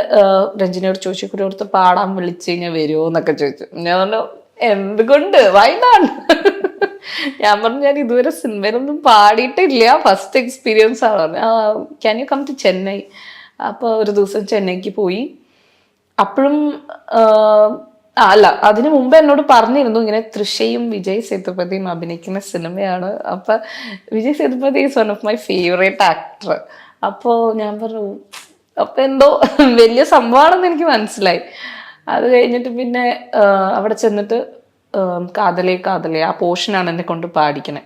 രഞ്ജിനിയോട് ചോദിച്ചു കുറെ അടുത്ത് പാടാൻ വിളിച്ചു കഴിഞ്ഞാൽ വരുമോ എന്നൊക്കെ ചോദിച്ചു. ഞാൻ എന്തുകൊണ്ട്? വൈനാണ് ഞാൻ പറഞ്ഞു ഞാൻ ഇതുവരെ സിനിമയിലൊന്നും പാടിയിട്ടില്ല. ഫസ്റ്റ് എക്സ്പീരിയൻസ് ആണ് പറഞ്ഞു can you come to Chennai അപ്പോൾ ഒരു ദിവസം ചെന്നൈക്ക് പോയി. അപ്പോഴും അല്ല അതിനു മുമ്പ് എന്നോട് പറഞ്ഞിരുന്നു ഇങ്ങനെ തൃശയും വിജയ് സേതുപതിയും അഭിനയിക്കുന്ന സിനിമയാണ്. അപ്പൊ Vijay Sethupathi is one of my favourite actor അപ്പോൾ ഞാൻ പറഞ്ഞു അപ്പൊ എന്തോ വലിയ സംഭവമാണെന്ന് എനിക്ക് മനസ്സിലായി. അത് കഴിഞ്ഞിട്ട് പിന്നെ അവിടെ ചെന്നിട്ട് കാതലേ കാതലേ ആ പോർഷനാണ് എന്നെ കൊണ്ട് പാടിക്കണേ.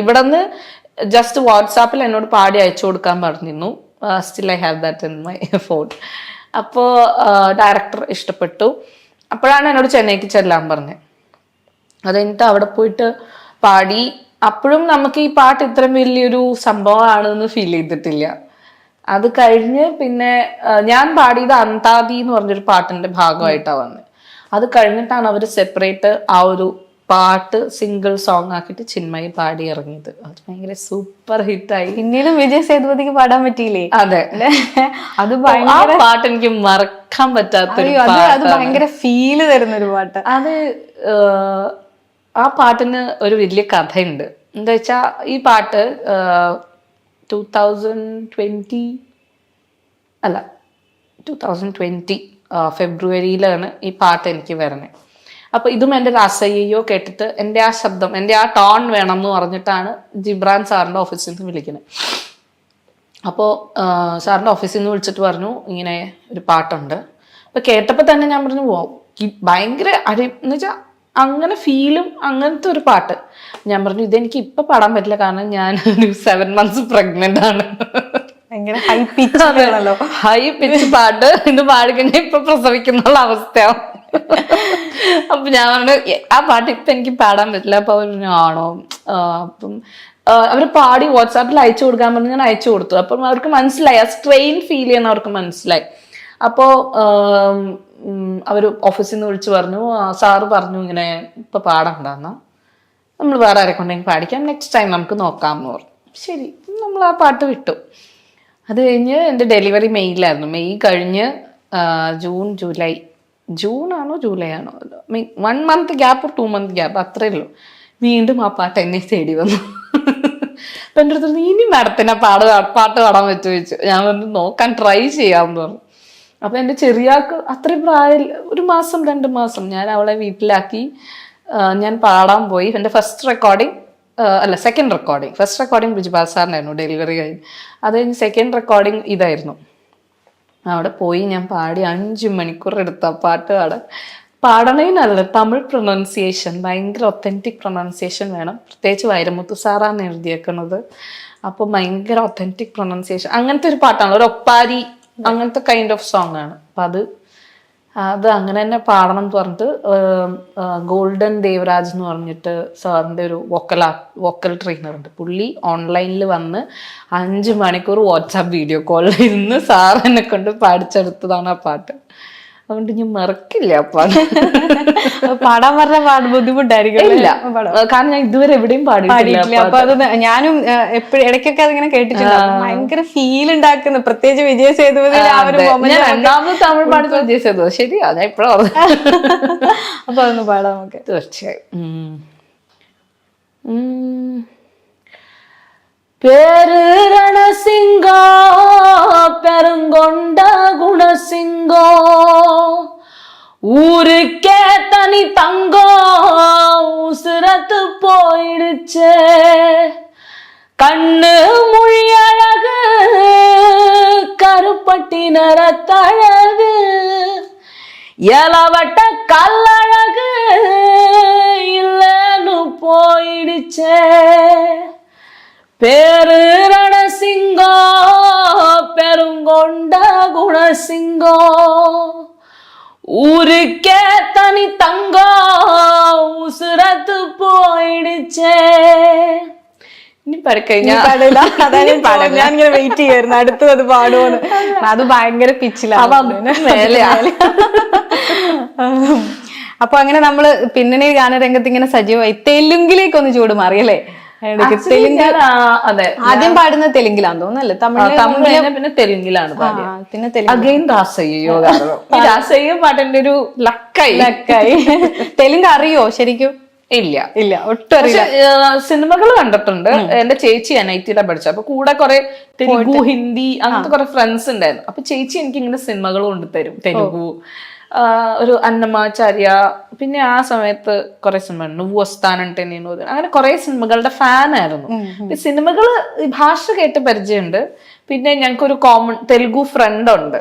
ഇവിടെ നിന്ന് ജസ്റ്റ് വാട്സാപ്പിൽ എന്നോട് പാടി അയച്ചു കൊടുക്കാൻ പറഞ്ഞിരുന്നു. Still I have that in my phone അപ്പോൾ ഡയറക്ടർ ഇഷ്ടപ്പെട്ടു. അപ്പോഴാണ് എന്നോട് ചെന്നൈക്ക് ചെല്ലാൻ പറഞ്ഞത് അത് കഴിഞ്ഞിട്ട് അവിടെ പോയിട്ട് പാടി. അപ്പോഴും നമുക്ക് ഈ പാട്ട് ഇത്രയും വലിയൊരു സംഭവമാണെന്ന് ഫീൽ ചെയ്തിട്ടില്ല. അത് കഴിഞ്ഞ് പിന്നെ ഞാൻ പാടിയത് അന്താദി എന്ന് പറഞ്ഞൊരു പാട്ടിന്റെ ഭാഗമായിട്ടാണ് വന്നത് അത് കഴിഞ്ഞിട്ടാണ് അവർ സെപ്പറേറ്റ് ആ ഒരു പാട്ട് സിംഗിൾ സോങ് ആക്കിയിട്ട് ചിന്മയി പാടി ഇറങ്ങിയത്. അത് ഭയങ്കര സൂപ്പർ ഹിറ്റായി. പിന്നീടും വിജയ് സേതുപതിക്ക് പാടാൻ പറ്റിയില്ലേ? അതെ? അത് ആ പാട്ട് എനിക്ക് മറക്കാൻ പറ്റാത്ത അത് ഭയങ്കര ഫീൽ തരുന്ന ഒരു പാട്ട്. അത് ആ പാട്ടിന് ഒരു വലിയ കഥയുണ്ട്. എന്താ വെച്ചാ ഈ പാട്ട് ടൂ തൗസൻഡ് ട്വന്റി അല്ല ടു തൗസൻഡ് ട്വന്റി ഫെബ്രുവരിയിലാണ് ഈ പാട്ട് എനിക്ക് വരണേ അപ്പോൾ ഇതും എന്റെ രാസയ്യോ കേട്ടിട്ട് എന്റെ ആ ശബ്ദം എന്റെ ആ ടോൺ വേണം എന്ന് പറഞ്ഞിട്ടാണ് ജിബ്രാൻ സാറിന്റെ ഓഫീസിൽ നിന്ന് വിളിക്കുന്നത്. അപ്പോൾ സാറിന്റെ ഓഫീസിൽ നിന്ന് വിളിച്ചിട്ട് പറഞ്ഞു ഇങ്ങനെ ഒരു പാട്ടുണ്ട്. അപ്പോൾ കേട്ടപ്പോൾ തന്നെ ഞാൻ പറഞ്ഞു "വൗ, ഈ ഭയങ്കര അടി എന്ന് വെച്ചാൽ അങ്ങനെ ഫീലും അങ്ങനത്തെ ഒരു പാട്ട്. ഞാൻ പറഞ്ഞു ഇതെനിക്ക് ഇപ്പൊ പാടാൻ പറ്റില്ല കാരണം ഞാൻ ഒരു സെവൻ മന്ത്സ് പ്രഗ്നന്റ് ആണ്. ഹൈ പിച്ച് ഹൈ പിച്ച് പാട്ട്. ഇന്ന് പാടിക്കഴിഞ്ഞാൽ ഇപ്പൊ പ്രസവിക്കുന്നുള്ള അവസ്ഥയാണ് അപ്പൊ ഞാൻ പറഞ്ഞു ആ പാട്ട് ഇപ്പൊ എനിക്ക് പാടാൻ പറ്റില്ല. അപ്പൊ അവർ ആണോ? അപ്പം അവർ പാടി വാട്സാപ്പിൽ അയച്ചു കൊടുക്കാൻ പറഞ്ഞു ഞാൻ അയച്ചു കൊടുത്തു. അപ്പം അവർക്ക് മനസ്സിലായി. ആ സ്ട്രെയിൻ ഫീൽ ചെയ്യുന്ന അവർക്ക് മനസ്സിലായി. അപ്പോൾ അവർ ഓഫീസിൽ നിന്ന് വിളിച്ച് പറഞ്ഞു "ആ, സാറ് പറഞ്ഞു ഇങ്ങനെ ഇപ്പൊ പാടണ്ടെന്ന്. നമ്മൾ വേറെ ആരെ കൊണ്ടെങ്കിൽ പാടിക്കാം നെക്സ്റ്റ് ടൈം നമുക്ക് നോക്കാം എന്ന് പറഞ്ഞു. ശരി നമ്മൾ ആ പാട്ട് വിട്ടു. അത് കഴിഞ്ഞ് എന്റെ ഡെലിവറി മെയ്യിലായിരുന്നു മെയ് കഴിഞ്ഞ് ജൂൺ ജൂലൈ ജൂൺ ആണോ ജൂലൈ ആണോ? Mean one month gap two month gap അത്രേ ഉള്ളൂ. വീണ്ടും ആ പാട്ട് എന്നെ തേടി വന്നു. അപ്പം എന്റെ അടുത്ത് ഇനി മാഡത്തിന് പാട് പാട്ട് പാടാൻ പറ്റുമോ ചോദിച്ചു. ഞാൻ പറഞ്ഞു നോക്കാൻ ട്രൈ ചെയ്യാമെന്ന് പറഞ്ഞു. അപ്പം എന്റെ ചെറിയാൾക്ക് അത്രയും പ്രായം ഒരു മാസം രണ്ട് മാസം ഞാൻ അവളെ വീട്ടിലാക്കി. ഞാൻ പാടാൻ പോയി. എന്റെ ഫസ്റ്റ് റെക്കോർഡിങ് അല്ല second recording first recording Bijibal സാറിനായിരുന്നു delivery കഴിഞ്ഞ്. അത് കഴിഞ്ഞ് സെക്കൻഡ് റെക്കോർഡിങ് ഇതായിരുന്നു. അവിടെ പോയി ഞാൻ പാടി അഞ്ച് മണിക്കൂർ എടുത്ത പാട്ട് പാടാൻ പാടണേനല്ല തമിഴ് പ്രൊനൗൺസിയേഷൻ ഭയങ്കര ഒത്തന്റിക് പ്രൊനൗൺസിയേഷൻ വേണം. പ്രത്യേകിച്ച് വൈരമുത്തു സാറാണ് എഴുതിയേക്കുന്നത് അപ്പോൾ ഭയങ്കര ഒത്തന്റിക് പ്രൊനൗൺസിയേഷൻ അങ്ങനത്തെ ഒരു പാട്ടാണ്. ഒരു ഒപ്പാരി അങ്ങനത്തെ കൈൻഡ് ഓഫ് സോങ് ആണ്. അപ്പം അത് അത് അങ്ങനെ തന്നെ പാടണം എന്ന് പറഞ്ഞിട്ട് ഗോൾഡൻ ദേവരാജ് എന്ന് പറഞ്ഞിട്ട് സാറിന്റെ ഒരു വൊക്കൽ വോക്കൽ ട്രെയിനർ ഉണ്ട്. പുള്ളി ഓൺലൈനിൽ വന്ന് അഞ്ച് മണിക്കൂർ വാട്സാപ്പ് വീഡിയോ കോളിൽ ഇരുന്ന് സാർ എന്നെ കൊണ്ട് പാടിച്ചെടുത്തതാണ് ആ പാട്ട്. അതുകൊണ്ട് ഞാൻ മറക്കില്ല അപ്പൊ പാടാൻ പറഞ്ഞ പാട് ബുദ്ധിമുട്ടായിരിക്കും? ഇല്ല. കാരണം ഞാൻ ഇതുവരെ എവിടെയും പാടിയിട്ടില്ല അപ്പൊ അത് ഞാനും എപ്പോഴും ഇടയ്ക്കൊക്കെ അതിങ്ങനെ കേട്ടിട്ടുണ്ട്. ഭയങ്കര ഫീൽ ഉണ്ടാക്കുന്നു പ്രത്യേകിച്ച് വിജയ സേതുപതി ആ ഒരു അതെ. moment ഞാൻ രണ്ടാമത് തമിഴ് പാടുന്ന വിജയിച്ചത് ശരിയാ ഞാൻ ഇപ്പഴും അപ്പൊ അതൊന്ന് പാടാം നമുക്ക്. തീർച്ചയായും. பேரு ரணசிங்கோ பெருங்கொண்ட குணசிங்கோ. ஊருக்கே தனி தங்கோ உசுரத்து போயிடுச்சு. கண்ணு மொழி அழகு கருப்பட்டி நிறத்தழகு இலவட்ட கல்லழகு இல்லைன்னு போயிடுச்சே. பேரு ரணசிங்கோ பெருங்கொண்ட குணசிங்கோ ஊருக்கே தனி தங்கோ உசுரத்து போயிடுச்சே ഇനി പഠിക്കഴിഞ്ഞാ പാടില്ല അതാണ് ഞാൻ ഇങ്ങനെ വെയിറ്റ് ചെയ്യായിരുന്നു അടുത്തത് അത് പാടുമെന്ന് അത് ഭയങ്കര പിച്ചിലാണ് മേലെയാ. അപ്പൊ അങ്ങനെ നമ്മള് പിന്നണി ഗാനരംഗത്ത് ഇങ്ങനെ സജീവമായി തെലുങ്കിലേക്ക് ഒന്ന് ചൂട് മാറിയല്ലേ അതെ. ആദ്യം പാടുന്നത് തെലുങ്കിലാന്ന് തോന്നുന്നല്ലേ? തമിഴ് തമിഴ് പിന്നെ തെലുങ്കിലാണ് പിന്നെ തെലുങ്ക്. അഗൈൻ രാസയ്യോ രാസയ്യോ പാട്ടിന്റെ ഒരു ലക്കായി. ലക്കായി. തെലുങ്ക് അറിയോ ശരിക്കും? ഇല്ല. ഇല്ല ഒട്ടും സിനിമകൾ കണ്ടിട്ടുണ്ട്. എന്റെ ചേച്ചി എൻ ഐ ടിയിലെ പഠിച്ചു. അപ്പൊ കൂടെ കുറെ തെലുഗു ഹിന്ദി അങ്ങനത്തെ കുറെ ഫ്രണ്ട്സ് ഉണ്ടായിരുന്നു. അപ്പൊ ചേച്ചി എനിക്ക് ഇങ്ങനെ സിനിമകൾ കൊണ്ടുതരും. തെലുഗു ഒരു അന്നമാചാര്യ പിന്നെ ആ സമയത്ത് കുറെ സിനിമ നുവു വസ്ഥാനുണ്ട് അങ്ങനെ കുറെ സിനിമകളുടെ ഫാൻ ആയിരുന്നു. ഈ സിനിമകൾ ഭാഷ കേട്ട് പരിചയമുണ്ട്. പിന്നെ ഞങ്ങൾക്കൊരു കോമൺ തെലുഗു ഫ്രണ്ട് ഉണ്ട്.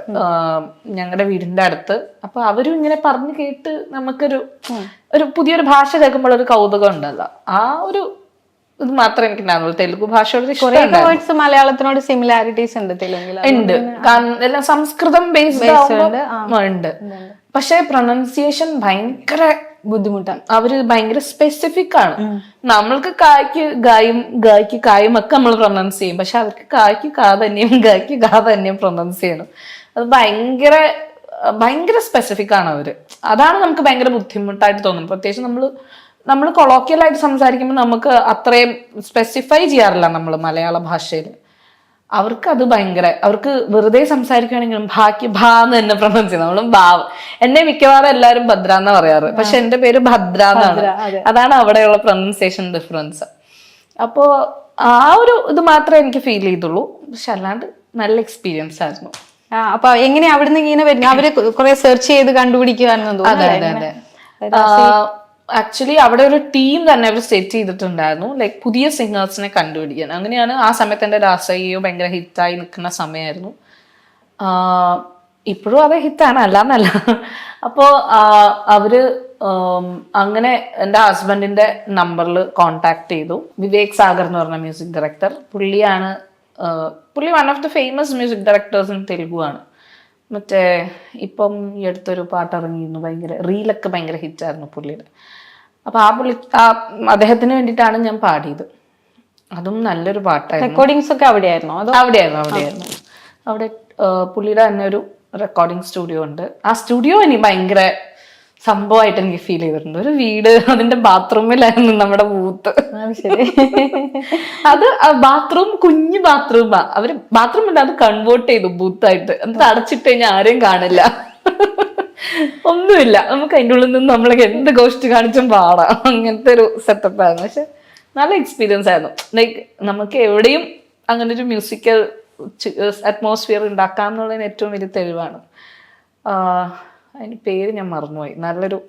ഞങ്ങളുടെ വീടിന്റെ അടുത്ത്. അപ്പൊ അവരും ഇങ്ങനെ പറഞ്ഞു കേട്ട് നമുക്കൊരു ഒരു പുതിയൊരു ഭാഷ കേൾക്കുമ്പോൾ ഒരു കൗതുകം ഉണ്ടല്ലോ. ആ ഒരു ഇത് മാത്രമേ എനിക്ക് ഉണ്ടായിരുന്നുള്ളൂ തെലുഗു ഭാഷയോട് വേർഡ്സ് മലയാളത്തിനോട് സിമിലാരിറ്റീസ് ഉണ്ട് തെലുങ്കിൽ. ഉണ്ട്. കാരണം എല്ലാം സംസ്കൃതം ബേസ്ഡ് ഉണ്ട്. പക്ഷെ പ്രൊണൗൺസിയേഷൻ ഭയങ്കര ബുദ്ധിമുട്ടാണ്. അവർ ഭയങ്കര സ്പെസിഫിക് ആണ്. നമ്മൾക്ക് കായ്ക്ക് ഗായും ഗായ്ക്ക് കായും ഒക്കെ നമ്മൾ പ്രൊനൗൺസ് ചെയ്യും. പക്ഷെ അവർക്ക് കായ്ക്ക് കാ തന്നെയും ഗായ്ക്ക് കാ തന്നെയും പ്രൊനൗൺസ് ചെയ്യണം. അത് ഭയങ്കര ഭയങ്കര സ്പെസിഫിക് ആണ് അവർ. അതാണ് നമുക്ക് ഭയങ്കര ബുദ്ധിമുട്ടായിട്ട് തോന്നുന്നത്. പ്രത്യേകിച്ച് നമ്മൾ നമ്മൾ കൊളോക്കിയലായിട്ട് സംസാരിക്കുമ്പോൾ നമുക്ക് അത്രയും സ്പെസിഫൈ ചെയ്യാറില്ല നമ്മൾ മലയാള ഭാഷയിൽ. അവർക്ക് അത് ഭയങ്കര അവർക്ക് വെറുതെ സംസാരിക്കുകയാണെങ്കിലും ബാക്കി ഭാ എന്ന് തന്നെ പ്രൊണൗൺസ് ചെയ്യും നമ്മളും ഭാവ്. എന്നെ മിക്കവാറും എല്ലാവരും ഭദ്ര എന്നാ പറയാറ്. പക്ഷെ എന്റെ പേര് ഭദ്ര എന്നാണ്. അതാണ് അവിടെയുള്ള പ്രൊനൗൺസിയേഷൻ ഡിഫറൻസ് അപ്പോ ആ ഒരു ഇത് മാത്രമേ എനിക്ക് ഫീൽ ചെയ്തുള്ളൂ. പക്ഷെ അല്ലാണ്ട് നല്ല എക്സ്പീരിയൻസ് ആയിരുന്നു. അപ്പൊ എങ്ങനെയാ അവിടുന്ന് ഇങ്ങനെ വരുന്നത്? അവർ കുറെ സെർച്ച് ചെയ്ത് കണ്ടുപിടിക്കുവാണെന്ന് അതെ അതെ അതെ. ആക്ച്വലി അവിടെ ഒരു ടീം തന്നെ അവർ സെറ്റ് ചെയ്തിട്ടുണ്ടായിരുന്നു. ലൈക്ക് പുതിയ സിംഗേഴ്സിനെ കണ്ടുപിടിക്കാൻ. അങ്ങനെയാണ് ആ സമയത്ത് എന്റെ രാസയ്യോ ഭയങ്കര ഹിറ്റായി നിൽക്കുന്ന സമയമായിരുന്നു. ഇപ്പോഴും അത് ഹിറ്റാണ് അല്ലാന്നല്ല. അപ്പോൾ അവർ അങ്ങനെ എന്റെ ഹസ്ബൻഡിന്റെ നമ്പറിൽ കോണ്ടാക്ട് ചെയ്തു. വിവേക് സാഗർ എന്ന് പറഞ്ഞ മ്യൂസിക് ഡയറക്ടർ പുള്ളിയാണ് പുള്ളി one of the famous music directors in Telugu ആണ്. മറ്റേ ഇപ്പം ഈ അടുത്തൊരു പാട്ട് ഇറങ്ങിയിരുന്നു. ഭയങ്കര റീലൊക്കെ ഭയങ്കര ഹിറ്റായിരുന്നു പുള്ളിയുടെ. അപ്പൊ ആ പുള്ളി ആ അദ്ദേഹത്തിന് വേണ്ടിയിട്ടാണ് ഞാൻ പാടിയത്. അതും നല്ലൊരു പാട്ടായിരുന്നു. റെക്കോർഡിങ്സ് ഒക്കെ അവിടെയായിരുന്നു? അതോ അവിടെയായിരുന്നു അവിടെയായിരുന്നു. അവിടെ പുള്ളിയുടെ തന്നെ ഒരു റെക്കോർഡിങ് സ്റ്റുഡിയോ ഉണ്ട്. ആ സ്റ്റുഡിയോ ഇനി ഭയങ്കര സംഭവമായിട്ട് എനിക്ക് ഫീൽ ചെയ്തിട്ടുണ്ട്. ഒരു വീട് അതിന്റെ ബാത്റൂമിലായിരുന്നു നമ്മുടെ ബൂത്ത്. അത് ബാത്റൂം കുഞ്ഞു ബാത്റൂമാ. അവർ ബാത്റൂം ഉണ്ട് അത് കൺവേർട്ട് ചെയ്തു ബൂത്തായിട്ട്. എന്നിട്ട് അടച്ചിട്ട് കഴിഞ്ഞാൽ ആരെയും കാണില്ല. ഒന്നുമില്ല. നമുക്ക് അതിന്റെ ഉള്ളിൽ നിന്ന് നമ്മളൊക്കെ എന്ത് ഗോസ്റ്റ് കാണിച്ചും പാടാം. അങ്ങനത്തെ ഒരു സെറ്റപ്പ് ആയിരുന്നു. പക്ഷെ നല്ല എക്സ്പീരിയൻസ് ആയിരുന്നു. ലൈക്ക് നമുക്ക് എവിടെയും അങ്ങനെ ഒരു മ്യൂസിക്കൽ അറ്റ്മോസ്ഫിയർ ഉണ്ടാക്കാം എന്നുള്ളതിന് ഏറ്റവും വലിയ തെളിവാണ്. അതിന് പേര് ഞാൻ മറന്നുപോയി. നല്ലൊരു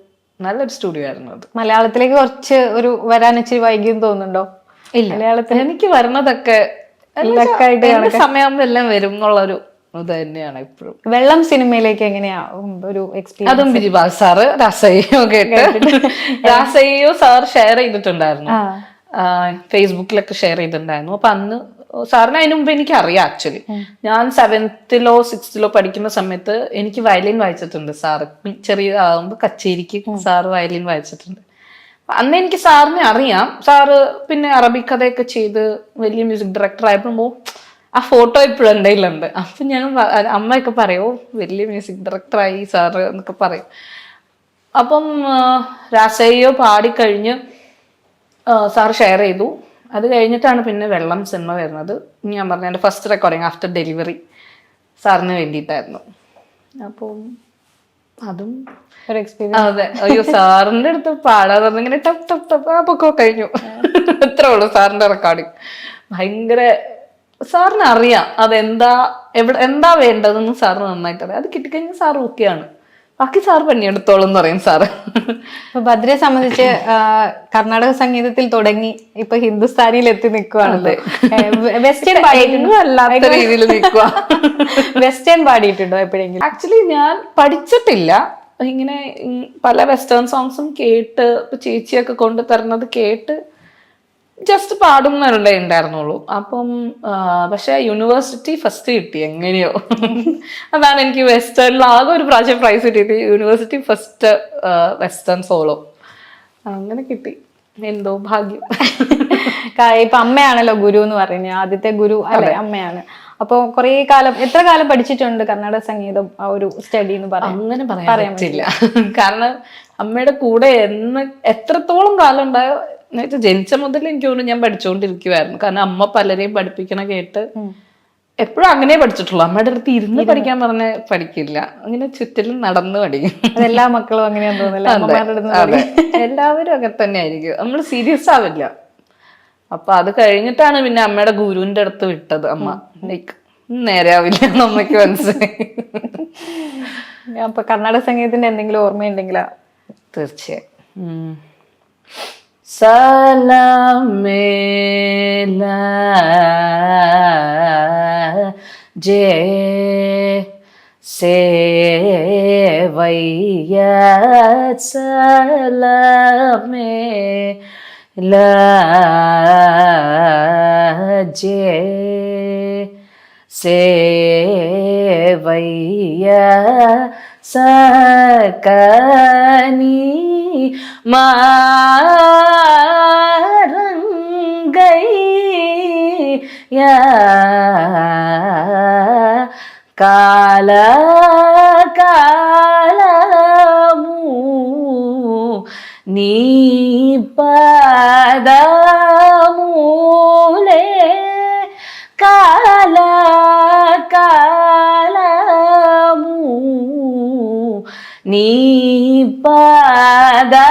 നല്ലൊരു സ്റ്റുഡിയോ ആയിരുന്നു അത്. മലയാളത്തിലേക്ക് കുറച്ച് ഒരു വരാൻ ഇച്ചിരി വൈകിയും തോന്നുന്നുണ്ടോ? ഇല്ല. മലയാളത്തിൽ എനിക്ക് വരണതൊക്കെ സമയമാകുമ്പോൾ എല്ലാം വരും എന്നുള്ളൊരു തന്നെയാണ് ഇപ്പോഴും. വെള്ളം സിനിമയിലേക്ക് എങ്ങനെയാ ഒരു എക്സ്പീരിയൻസ് അതും ബിജിബാൽ സാറ് രാസയ്യോ കേട്ട്. രാസയ്യോ സാർ ഷെയർ ചെയ്തിട്ടുണ്ടായിരുന്നു. ഫേസ്ബുക്കിലൊക്കെ ഷെയർ ചെയ്തിട്ടുണ്ടായിരുന്നു. അപ്പൊ അന്ന് സാറിന് അതിനു മുമ്പ് എനിക്ക് അറിയാം ആക്ച്വലി ഞാൻ സെവൻത്തിലോ സിക്സ്ത്തിലോ പഠിക്കുന്ന സമയത്ത് എനിക്ക് വയലിൻ വായിച്ചിട്ടുണ്ട് സാറ്. ചെറിയ ആകുമ്പോൾ കച്ചേരിക്ക് സാറ് വയലിൻ വായിച്ചിട്ടുണ്ട്. അന്ന് എനിക്ക് സാറിനെ അറിയാം. സാറ് പിന്നെ അറബിക് കഥയൊക്കെ ചെയ്ത് വലിയ മ്യൂസിക് ഡയറക്ടർ ആയപ്പോൾ ആ ഫോട്ടോ ഇപ്പോഴും എന്റെ കയ്യിലുണ്ട് അപ്പം ഞാൻ അമ്മയൊക്കെ പറയോ വലിയ മ്യൂസിക് ഡയറക്ടറായി സാറ് എന്നൊക്കെ പറയും. അപ്പം രാസയോ പാടിക്കഴിഞ്ഞ് സാർ ഷെയർ ചെയ്തു. അത് കഴിഞ്ഞിട്ടാണ് പിന്നെ വെള്ളം സിനിമ വരുന്നത്. ഞാൻ പറഞ്ഞ എന്റെ ഫസ്റ്റ് റെക്കോർഡിങ് ആഫ്റ്റർ ഡെലിവറി സാറിന് വേണ്ടിയിട്ടായിരുന്നു. അപ്പം അതും ഒരു എക്സ്പീരിയൻസ് അതെ. അയ്യോ സാറിന്റെ അടുത്ത് പാടാന്ന് പറഞ്ഞിങ്ങനെ ടപ്പ് ടപ്പ് ടപ്പ് ആ പൊക്കോ കഴിഞ്ഞു. അത്രേ ഉള്ളൂ സാറിന്റെ റെക്കോർഡിങ് ഭയങ്കര സാറിന് അറിയാം അതെന്താ എവിടെ എന്താ വേണ്ടതെന്ന് സാറിന് നന്നായിട്ട് അറിയാം. അത് കിട്ടിക്കഴിഞ്ഞാൽ സാർ ഓക്കെയാണ്. ബാക്കി സാർ പണിയെടുത്തോളും എന്ന് പറയും സാറ്. ഇപ്പൊ ഭദ്രയെ സംബന്ധിച്ച് കർണാടക സംഗീതത്തിൽ തുടങ്ങി ഇപ്പൊ ഹിന്ദുസ്ഥാനിയിൽ എത്തി നിൽക്കുവാണല്ലോ വെസ്റ്റേൺ അല്ലാത്ത രീതിയിൽ നിൽക്കുക വെസ്റ്റേൺ പാടിയിട്ടുണ്ടോ എപ്പോഴെങ്കിലും? ആക്ച്വലി ഞാൻ പഠിച്ചിട്ടില്ല. ഇങ്ങനെ പല വെസ്റ്റേൺ സോങ്സും കേട്ട് ചേച്ചിയൊക്കെ കൊണ്ടു തരുന്നത് കേട്ട് ജസ്റ്റ് പാടും പാടുന്നല്ലേ ഉണ്ടായിരുന്നുള്ളൂ. അപ്പം പക്ഷെ യൂണിവേഴ്സിറ്റി ഫസ്റ്റ് കിട്ടി എങ്ങനെയോ. അതാണ് എനിക്ക് വെസ്റ്റേണിൽ ആകെ ഒരു പ്രാവശ്യം പ്രൈസ് കിട്ടിയത്. യൂണിവേഴ്സിറ്റി ഫസ്റ്റ് വെസ്റ്റേൺ സോളോ അങ്ങനെ കിട്ടി. എന്തോ ഭാഗ്യം. ഇപ്പൊ അമ്മയാണല്ലോ ഗുരു എന്ന് പറയുന്നത്. ആദ്യത്തെ ഗുരു അല്ലെ? അമ്മയാണ്. അപ്പൊ കുറെ കാലം എത്ര കാലം പഠിച്ചിട്ടുണ്ട് കർണാടക സംഗീതം ആ ഒരു സ്റ്റഡി എന്ന് പറയാം അങ്ങനെ പറയാൻ പറ്റില്ല. കാരണം അമ്മയുടെ കൂടെ എന്ന് എത്രത്തോളം കാലം ഉണ്ടായോ എന്നുവെച്ചാൽ ജനിച്ച മുതൽ എനിക്ക് തോന്നുന്നു ഞാൻ പഠിച്ചുകൊണ്ടിരിക്കുവായിരുന്നു കാരണം അമ്മ പലരെയും പഠിപ്പിക്കണ കേട്ട് എപ്പോഴും അങ്ങനെ പഠിച്ചിട്ടുള്ളൂ. അമ്മയുടെ അടുത്ത് ഇരുന്ന് പഠിക്കാൻ പറഞ്ഞ പഠിക്കില്ല. അങ്ങനെ ചുറ്റിലും നടന്ന് പഠിക്കും. എല്ലാ മക്കളും അങ്ങനെയാന്ന് അതെ എല്ലാവരും അങ്ങനെ തന്നെ ആയിരിക്കും നമ്മൾ സീരിയസ് ആവില്ല. അപ്പൊ അത് കഴിഞ്ഞിട്ടാണ് പിന്നെ അമ്മയുടെ ഗുരുവിന്റെ അടുത്ത് വിട്ടത് അമ്മ. ലൈക്ക് നേരെ ആവില്ല അമ്മയ്ക്ക് മനസ്സിലായി. അപ്പൊ കർണാടക സംഗീതത്തിന്റെ എന്തെങ്കിലും ഓർമ്മയുണ്ടെങ്കിലാ? തീർച്ചയായും. സലമേല ജേ സേവയ്യ സലമേല ജേ സേവയ്യ സകനി മാരങ്കൈയ കാല കാലമൂ നീ പദമൂലേ കാല കാലമൂ നീ pagamos.